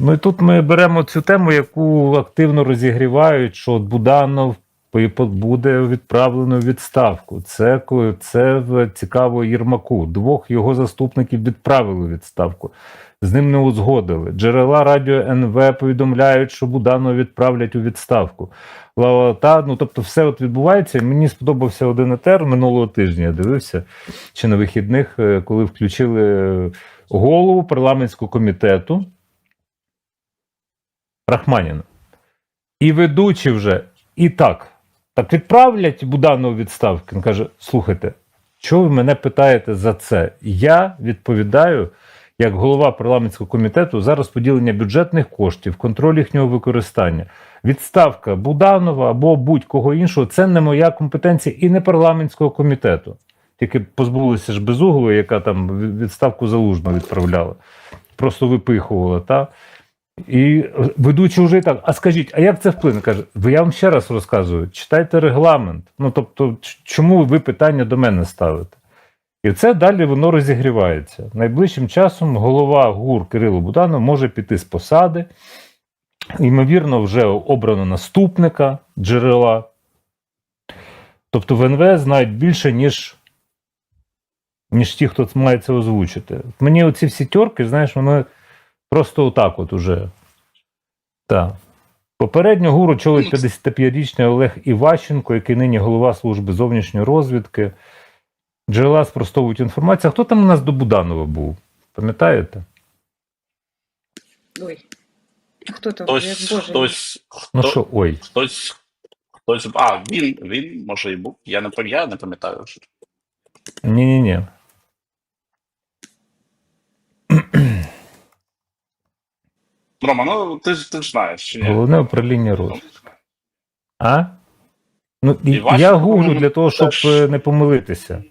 Ну і тут ми беремо цю тему, яку активно розігрівають, що от Буданов буде відправлено у відставку. Це, це цікаво Єрмаку. Двох його заступників відправили у відставку. З ним не узгодили. Джерела радіо НВ повідомляють, що Буданова відправлять у відставку. Ла-ла-та, ну тобто, все от відбувається. Мені сподобався один етер минулого тижня. Я дивився чи на вихідних, е, коли включили голову парламентського комітету. Рахманіна. І ведучий вже і так. Так відправлять Буданова у відставку. Він каже: слухайте, чого ви мене питаєте за це? Я відповідаю як голова парламентського комітету за розподілення бюджетних коштів, контроль їхнього використання. Відставка Буданова або будь-кого іншого це не моя компетенція і не парламентського комітету. Тільки позбулися ж Безуглої, яка там відставку залужно відправляла, просто випихувала. Та? І ведучий вже і так, а скажіть, а як це вплине? Каже, ви я вам ще раз розказую, читайте регламент. Ну тобто, чому ви питання до мене ставите? І це далі воно розігрівається. Найближчим часом голова ГУР Кирило Буданов може піти з посади. Ймовірно, вже обрано наступника джерела. Тобто в НВ знають більше, ніж, ніж ті, хто має це озвучити. Мені оці всі тьорки, знаєш, вони просто отак от уже. Так. Попередньо гуру очолить 55-річний Олег Іващенко, який нині голова служби зовнішньої розвідки. Джерела спростовують інформацію. Хто там у нас до Буданова був? Пам'ятаєте? Ой. Хто там? Хтось, Боже. хтось, Ну хто, що, ой. хтось, хтось, а, він, він, може, і був. Я не, пам- я не пам'ятаю. Ні-ні-ні. Рома, ну ти ж ти ж знаєш, чи ні? Головне управління розвідки. А? Ну, і, Іващенко, я гуглю для того, щоб теж- е, не помилитися.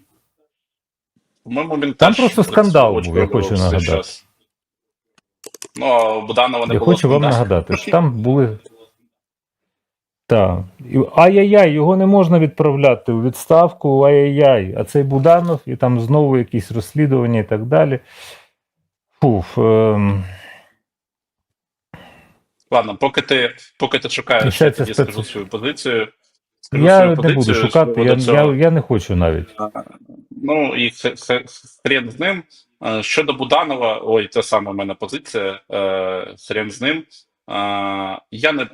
По-моєму, він Там теж просто скандал був, я хочу нагадати. щас. Ну, Буданова не Я було хочу вам нагадати, що там були. Так. Ай-яй-яй, його не можна відправляти у відставку, ай-яй-яй. А цей Буданов, і там знову якісь розслідування і так далі. Фуф. Ем... Ладно, поки ти, поки ти шукаєш, ще я тоді специфіка. скажу свою позицію. Скажу Я свою не буду позицію з шукати, я, цього. я, я не хочу навіть. Ну і хрен з ним. Е, Щодо Буданова, ой, це саме в мене позиція. е, Хрен з ним. Е, Я не,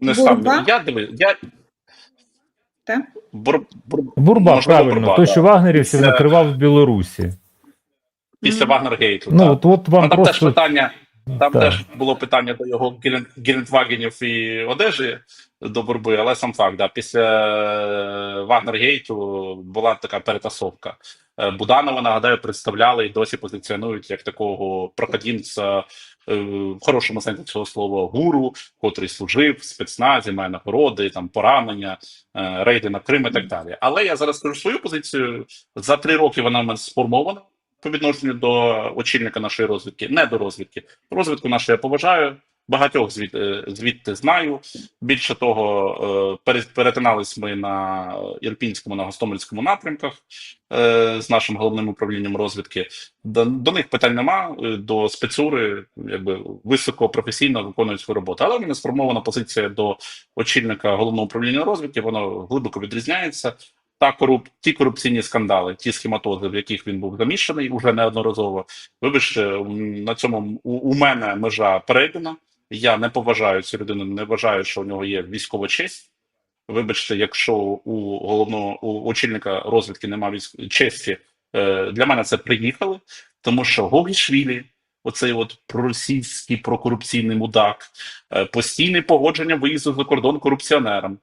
не ставлю. Я диви, я бур, бур, Бурба, Можливо, правильно, Бурба, той, да. що вагнерівців накривав в Білорусі. після. Вагнергейту. Ну, от, от вам Ну, там теж питання. Там Так. теж було питання до його гелен- гелендвагенів і одежі до борби, але сам факт, да, після е, Вагнергейту була така перетасовка. Е, Буданова, нагадаю, представляли і досі позиціонують як такого проходімця е, в хорошому сенсі цього слова гуру, котрий служив в спецназі, має нагороди, там поранення, рейди на Крим і так далі. Але я зараз скажу свою позицію. За три роки вона в мене сформована по відношенню до очільника нашої розвідки, не до розвідки. Розвідку нашу я поважаю. Багатьох звід, е, звідти знаю. Більше того, е, перетинались ми на Ірпінському, на Гостомельському напрямках е, з нашим головним управлінням розвідки. До, до них питань нема. До спецури, якби високо професійно виконують свою роботу. Але в мене сформована позиція до очільника головного управління розвідки. Воно глибоко відрізняється. Та коруп... ті корупційні скандали, ті схематози, в яких він був замішаний уже неодноразово. Вибачте, на цьому у, у мене межа перейдена. Я не поважаю цю людину, не вважаю, що у нього є військова честь. Вибачте, якщо у головного у очільника розвідки немає військ... честі, е, для мене це приїхали, тому що Гогішвілі, оцей от проросійський прокорупційний мудак, е, постійне погодження виїзду за кордон корупціонерам.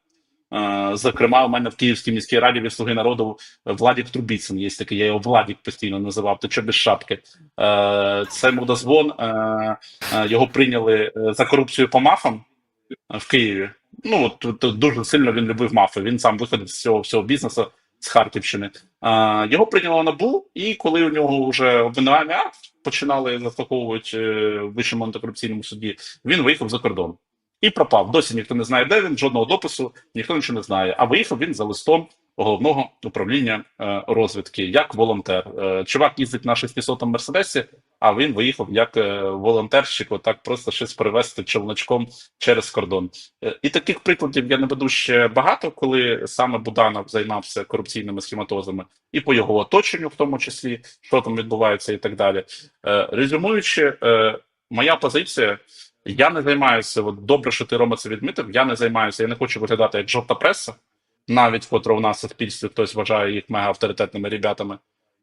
Е, Зокрема, у мене в Київській міській раді від Слуги народу Владік Трубіцин є такий, я його Владік постійно називав, то що без шапки. Е, Це мудозвон. е, Його прийняли за корупцію по мафам в Києві. Ну от дуже сильно він любив мафи. Він сам виходить з цього всього бізнесу з Харківщини. Його прийняло НАБУ, і коли у нього вже обвинувальний акт починали заслуховувати в вищому антикорупційному суді, він виїхав за кордон. І пропав. Досі ніхто не знає, де він, жодного допису, ніхто нічого не знає. А виїхав він за листом головного управління е, розвідки як волонтер. Е, чувак їздить на 600 мерседесі, а він виїхав як е, волонтерщик, отак просто щось привезти човночком через кордон. І таких прикладів я не веду ще багато, коли саме Буданов займався корупційними схематозами, і по його оточенню, в тому числі, що там відбувається, і так далі. Резюмуючи, моя позиція. Я не займаюся, от добре, що ти Рома це відмітив. Я не займаюся, я не хочу виглядати як жовта преса, навіть котра у нас в суспільстві хтось вважає їх мега авторитетними ребятами,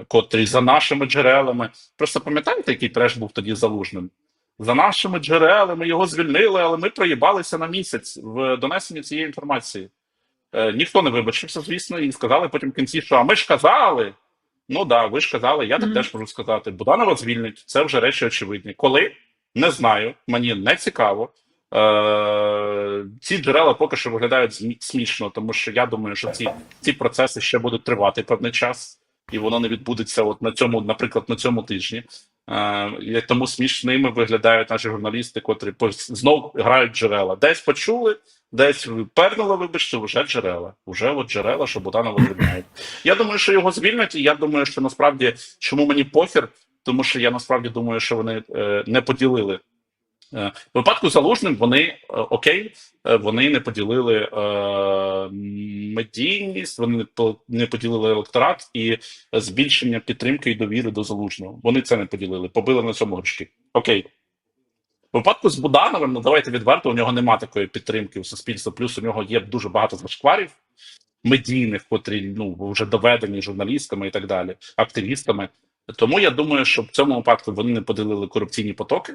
котрі за нашими джерелами. Просто пам'ятаєте, який треш був тоді залужним? За нашими джерелами його звільнили, але ми проїбалися на місяць в донесенні цієї інформації. Е, ніхто не вибачився, звісно, і сказали потім в кінці, що а ми ж казали. Ну так, да, ви ж казали, я так Мгм. теж можу сказати. Буданова звільнить, це вже речі очевидні. Коли? Не знаю, мені не цікаво. Е, ці джерела поки що виглядають смішно, тому що я думаю, що ці, ці процеси ще будуть тривати певний час, і воно не відбудеться от на цьому, наприклад, на цьому тижні. Е, тому смішними виглядають наші журналісти, котрі по- знов грають джерела. Десь почули, десь пернули, вибачте, вже джерела. Вже от джерела, що Буданова звільняють. Я думаю, що його звільнять, і я думаю, що насправді чому мені похер, тому що я насправді думаю, що вони е, не поділили. Е, в випадку залужним вони е, окей, вони не поділили е, медійність, вони не поділили електорат і збільшення підтримки і довіри до залужного. Вони це не поділили, побили на цьому горшки. Окей. В випадку з Будановим, ну давайте відверто, у нього нема такої підтримки в суспільстві. Плюс у нього є дуже багато зашкварів медійних, котрі ну вже доведені журналістами і так далі, активістами. Тому я думаю, що в цьому випадку вони не поділили корупційні потоки,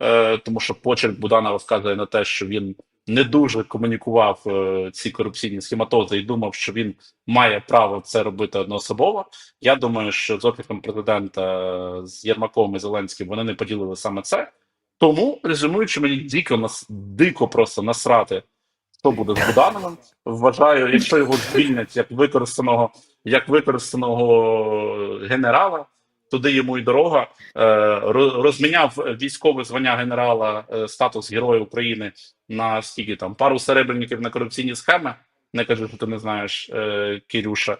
е, тому що почерк Буданова вказує на те, що він не дуже комунікував е, ці корупційні схематози і думав, що він має право це робити одноособово. Я думаю, що з офісом президента з Єрмаком і Зеленським вони не поділили саме це. Тому, резюмуючи, мені дико нас дико просто насрати, що буде з Будановим. Вважаю, якщо його звільнять як використаного, як використаного генерала, туди йому й дорога. Е, ро- розміняв військове звання генерала, е, статус Героя України на скільки там пару серебряників на корупційні схеми. Не кажу, що ти не знаєш, е, Кирюша.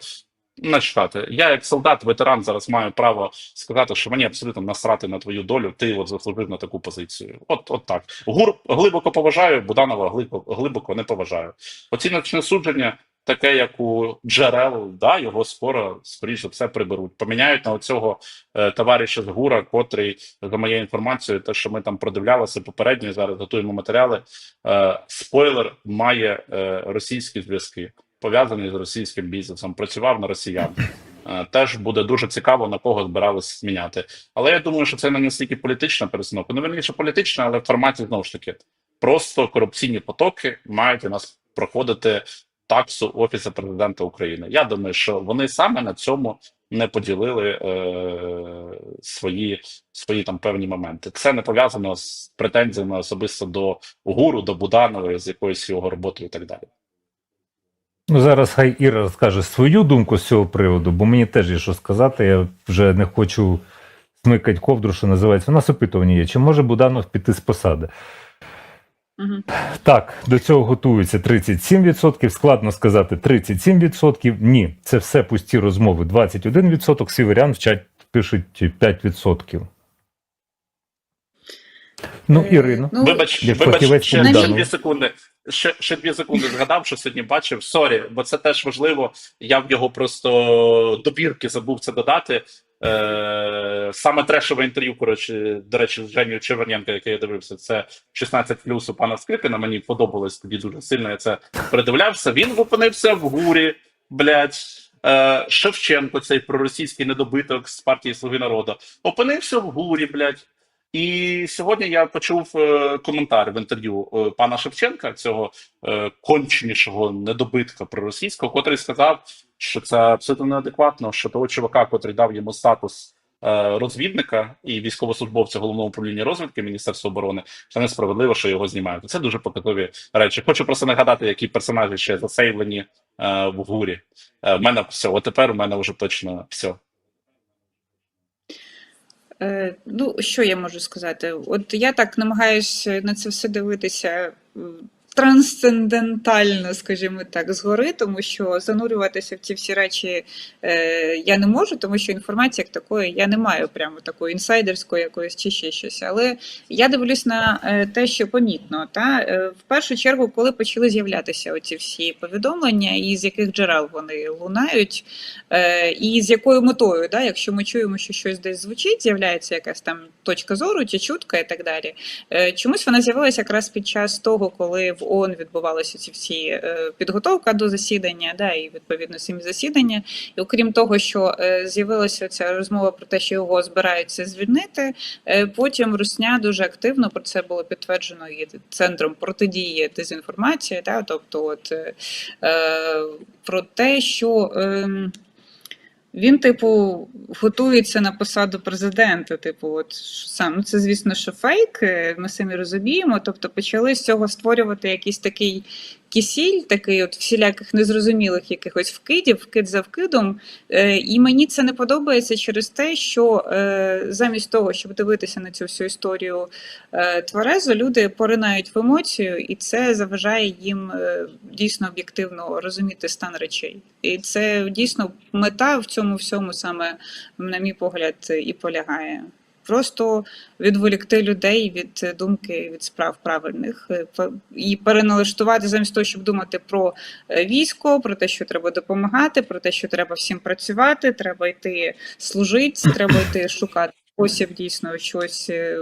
Начитати. Я, як солдат, ветеран, зараз маю право сказати, що мені абсолютно насрати на твою долю. Ти от заслужив на таку позицію. От, от так. Гур глибоко поважаю, Буданова глибоко, глибоко не поважаю. Оціночне судження, таке, як у джерел, да, його скоро, скоріше все, приберуть. Поміняють на оцього е, товариша з ГУРа, котрий, за моєю інформацією, те, що ми там продивлялися попередньо, зараз готуємо матеріали. Е, спойлер має е, російські зв'язки пов'язаний з російським бізнесом, працював на росіян. Е, Теж буде дуже цікаво, на кого збирались зміняти. Але я думаю, що це не настільки політична перестановка. Ну, верніше політична, але в форматі знову ж таки. Просто корупційні потоки мають у нас проходити таксу Офісу президента України. Я думаю, що вони саме на цьому не поділили е, свої, свої там певні моменти. Це не пов'язано з претензіями особисто до гуру, до Буданової, з якоюсь його роботою і так далі. Ну, зараз хай Іра розкаже свою думку з цього приводу, бо мені теж є що сказати. Я вже не хочу смикати ковдру, що називається. У нас опитування є. Чи може Буданов піти з посади? Так, до цього готується 37%. Складно сказати 37%. Ні, це все пусті розмови. 21%. Сіверян в чат пишуть 5%. Ну, Ірина, Ірино. ну, Вибач, вибач, ще, ще Будану. дві секунди. Ще, ще дві секунди згадав, що сьогодні бачив. Сорі, бо це теж важливо. Я в його просто добірки забув це додати. Е, саме трешове інтерв'ю, коротше, до речі, з Женю Червоненка, яке я дивився, це 16 плюс у пана Скрипіна. Мені подобалось тоді дуже сильно. Я це передивлявся. Він опинився в гурі, блядь. Е, Шевченко, цей проросійський недобиток з партії Слуги народу, опинився в гурі, блядь. І сьогодні я почув е, коментар в інтерв'ю е, пана Шевченка, цього е, конченішого недобитка проросійського, котрий сказав, що це абсолютно неадекватно, що того чувака, котрий дав йому статус розвідника і військовослужбовця головного управління розвідки Міністерства оборони, це несправедливо, що його знімають. Це дуже показові речі. Хочу просто нагадати, які персонажі ще засейвлені е, в гурі. Е, в мене все. От тепер у мене вже точно все. Е, Ну, що я можу сказати? От я так намагаюся на це все дивитися м, трансцендентально, скажімо так, згори, тому що занурюватися в ці всі речі е, я не можу, тому що інформації як такої я не маю прямо такої інсайдерської якоїсь чи ще щось. Але я дивлюсь на е, те, що помітно. Та е, в першу чергу, коли почали з'являтися оці всі повідомлення, і з яких джерел вони лунають, е, і з якою метою, да, якщо ми чуємо, що щось десь звучить, з'являється якась там точка зору чи чутка і так далі. Е, Чомусь вона з'явилася якраз під час того, коли в ООН відбувалися ці всі е, підготовка до засідання, да, і відповідно самі засідання. І окрім того, що е, з'явилася ця розмова про те, що його збираються звільнити, е, потім Русня дуже активно про це було підтверджено і центром протидії дезінформації, да, тобто, от про те, що. ем, він, типу, готується на посаду президента. Типу, от сам ну це, звісно, що фейк. е, Ми самі розуміємо. Тобто, почали з цього створювати якийсь такий кисіль, такий от всіляких незрозумілих якихось вкидів, вкид за вкидом. Е, І мені це не подобається через те, що е, замість того, щоб дивитися на цю всю історію тверезо, люди поринають в емоцію, і це заважає їм дійсно об'єктивно розуміти стан речей. І це дійсно мета в цьому всьому саме, на мій погляд, і полягає. Просто відволікти людей від думки від справ правильних е, і переналаштувати замість того, щоб думати про е, військо, про те, що треба допомагати, про те, що треба всім працювати, треба йти служити, треба йти шукати спосіб дійсно щось е,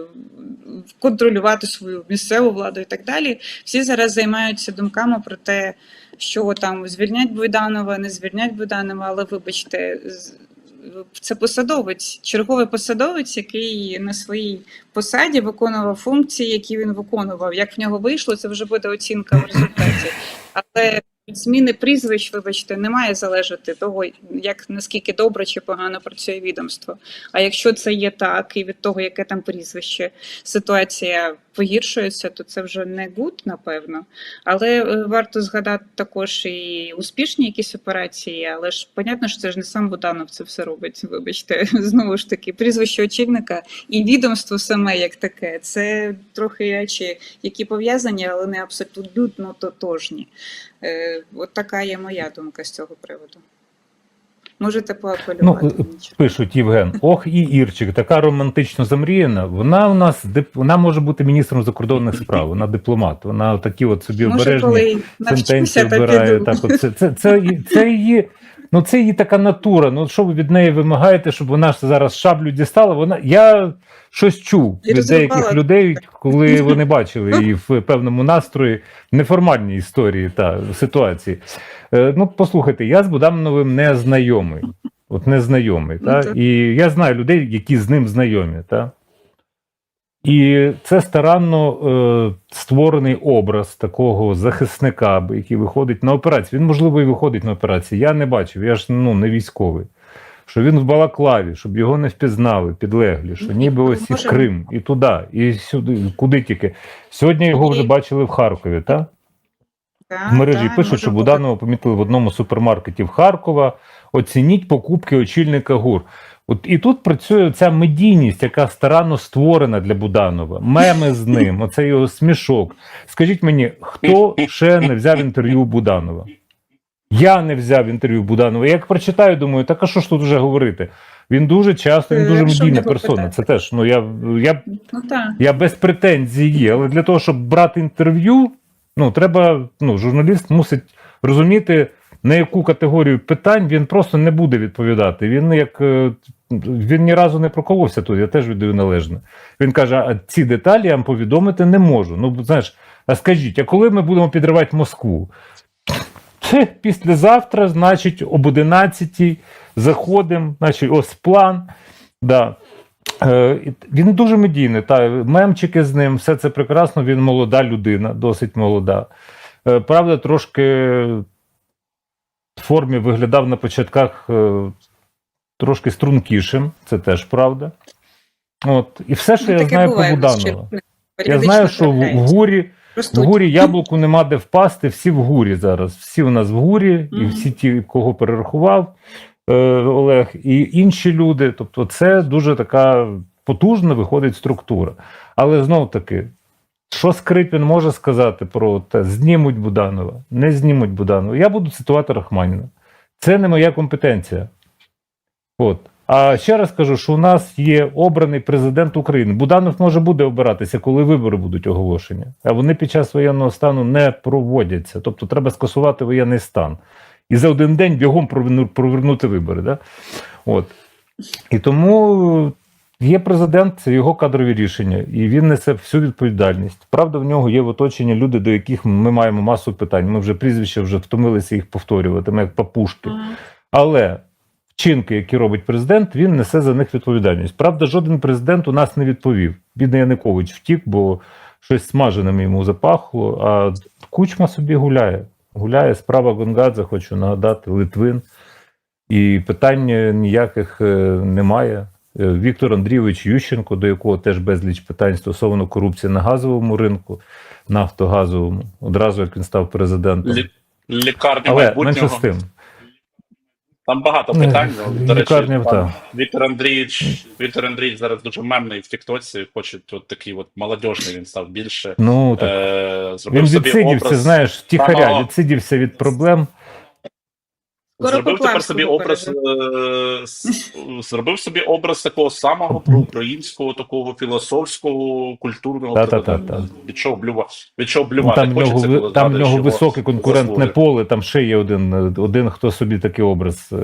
контролювати свою місцеву владу і так далі. Всі зараз займаються думками про те, що там звільнять Буйданова, не звільнять Буйданова, але вибачте. Це посадовець, черговий посадовець, який на своїй посаді виконував функції, які він виконував. Як в нього вийшло, це вже буде оцінка в результаті. Але зміни прізвищ, вибачте, не має залежати того, як наскільки добре чи погано працює відомство. А якщо це є так, і від того, яке там прізвище, ситуація погіршується, то це вже не гуд, напевно. Але е, варто згадати також і успішні якісь операції, але ж понятно, що це ж не сам Буданов це все робить. Вибачте, знову ж таки, прізвище очільника і відомство саме як таке. Це трохи речі, які пов'язані, але не абсолютно тотожні. Е, От така є моя думка з цього приводу. Можете поапелювати. Ну. Пишуть Євген, ох, і Ірчик, така романтично замріяна. Вона у нас вона може бути міністром закордонних справ, вона дипломат. Вона такі от собі Може, обережні коли сентенції обирає. Так, от це, це, це, це її. Ну, це її така натура. Ну, що ви від неї вимагаєте, щоб вона ж зараз шаблю дістала? Вона я щось чув від деяких людей, коли вони бачили її в певному настрої, неформальній історії та ситуації. Е, ну, послухайте, я з Будановим не знайомий. От не знайомий. Ну, Та? І я знаю людей, які з ним знайомі. Та? І це старанно е, створений образ такого захисника, який виходить на операцію. Він, можливо, і виходить на операцію. Я не бачив, я ж ну, не військовий. Що він в Балаклаві, щоб його не впізнали, підлеглі, що ніби ось і може- Крим, і туди, і сюди, куди тільки. Сьогодні його вже бачили в Харкові, так? Так, В мережі пишуть, що. Буданова помітили в одному з супермаркетів Харкова. Оцініть покупки очільника ГУР. От і тут працює ця медійність, яка старанно створена для Буданова. Меми з ним, оцей його смішок. Скажіть мені, хто ще не взяв інтерв'ю Буданова? Я не взяв інтерв'ю Буданова. Я як прочитаю, думаю, так а що ж тут вже говорити? Він дуже часто, він Е, дуже медійна персона. Це теж ну я, я Ну я без претензій є, але для того, щоб брати інтерв'ю, ну треба, ну, журналіст мусить розуміти, на яку категорію питань він просто не буде відповідати. Він як е, він ні разу не проколовся тут, я теж віддаю належне. Він каже: а ці деталі я вам повідомити не можу. Ну, знаєш, а скажіть, а коли ми будемо підривати Москву? Післязавтра, значить, об 11 заходимо, значить, ось план. Да. Е, Він дуже медійний. Та, мемчики з ним, все це прекрасно. Він молода людина, досить молода. Е, Правда, трошки формі виглядав на початках е, трошки стрункішим, це теж правда. От. І все, що Ну, я знаю буває про Буданова. Я знаю, що в, гурі в гурі яблуку нема де впасти, всі в гурі зараз. Всі у нас в гурі, і всі ті, кого перерахував е, Олег, і інші люди. Тобто, це дуже така потужна виходить структура. Але знов таки, Що Скрипін може сказати про те, знімуть Буданова, не знімуть Буданова. Я буду цитувати Рахманіна. Це не моя компетенція. От. А ще раз кажу, що у нас є обраний президент України. Буданов може буде обиратися, коли вибори будуть оголошені. А вони під час воєнного стану не проводяться. Тобто треба скасувати воєнний стан. І за один день бігом провернути вибори. Да? От. І тому є президент, це його кадрові рішення, і він несе всю відповідальність. Правда, в нього є в оточенні люди, до яких ми маємо масу питань. Ми вже прізвища вже втомилися їх повторювати, ми як папушки. Але вчинки, які робить президент, він несе за них відповідальність. Правда, жоден президент у нас не відповів. Бідний Янукович втік, бо щось смаженим йому запахло. А кучма собі гуляє. Гуляє справа Гонгадзе, хочу нагадати, Литвин. І питань ніяких е, немає. Е, Віктор Андрійович Ющенко, до якого теж безліч питань стосовно корупції на газовому ринку, нафтогазовому, одразу як він став президентом. Лі- Лікарня Але менше з тим. Там багато Е, питань. ну, До речі, лікарня, пан та. Віктор Андрійович, Віктор Андрійович зараз дуже мемний в Тіктоці. Хоче от такий от молодіжний він став більше. Ну, так. Е, зробив Він відсидівся, образ, знаєш, втіхаря, відсидівся від проблем. Зробив тепер собі образ, е, зробив собі образ такого самого проукраїнського, такого філософського, культурного Та-та-та-та. Від чого блюва, від чого Ну, блювати там в нього, коли там в нього високе конкурентне заслуги. поле, там ще є один, е, один хто собі такий образ е,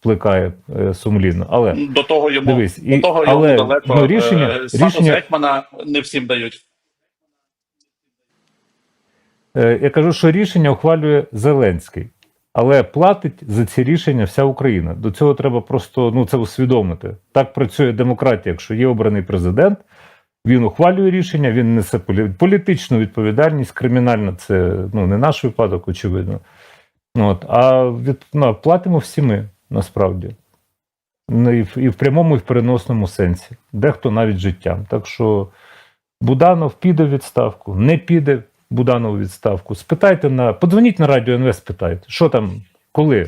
вплекає е, сумлінно. Але До того йому, Дивись, і- до того йому але, далеко. ну, рішення- е, рішення- гетьмана не всім дають. е, я кажу, що рішення ухвалює Зеленський. Але платить за ці рішення вся Україна. До цього треба просто ну, це усвідомити. Так працює демократія. Якщо є обраний президент, він ухвалює рішення, він несе політичну відповідальність. Кримінальна це ну, не наш випадок, очевидно. От, а від, ну, платимо всі ми насправді. Ну, і, в, і в прямому, і в переносному сенсі. Дехто навіть життям. Так що Буданов піде в відставку, не піде Буданов у відставку. Спитайте на. Подзвоніть на радіо НВ, спитайте, що там, коли?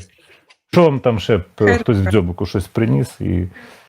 Що вам там ще хтось в дзьобику щось приніс і